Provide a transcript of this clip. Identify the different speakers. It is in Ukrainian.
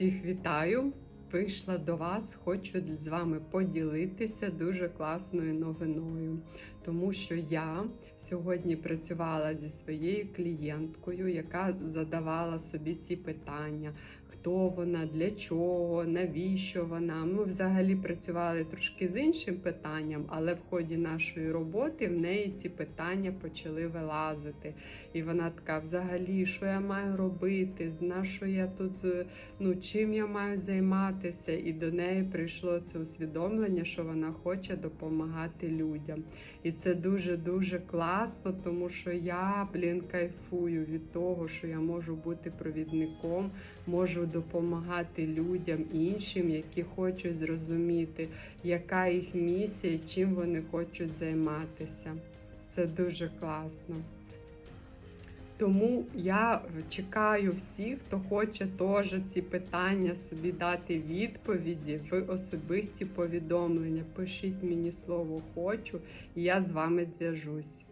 Speaker 1: Всіх вітаю! Вийшла до вас, хочу з вами поділитися дуже класною новиною, тому що я сьогодні працювала зі своєю клієнткою, яка задавала собі ці питання: хто вона, для чого, навіщо вона. Ми взагалі працювали трошки з іншим питанням, але в ході нашої роботи в неї ці питання почали вилазити. І вона така: взагалі, що я маю робити? На що я тут, е, ну чим я маю займатися? І до неї прийшло це усвідомлення, що вона хоче допомагати людям. І це дуже дуже класно, тому що я, блін, кайфую від того, що я можу бути провідником, можу допомагати людям іншим, які хочуть зрозуміти, яка їх місія, чим вони хочуть займатися. Це дуже класно. Тому я чекаю всіх, хто хоче теж ці питання собі дати відповіді в особисті повідомлення. Пишіть мені слово хочу, і я з вами зв'яжусь.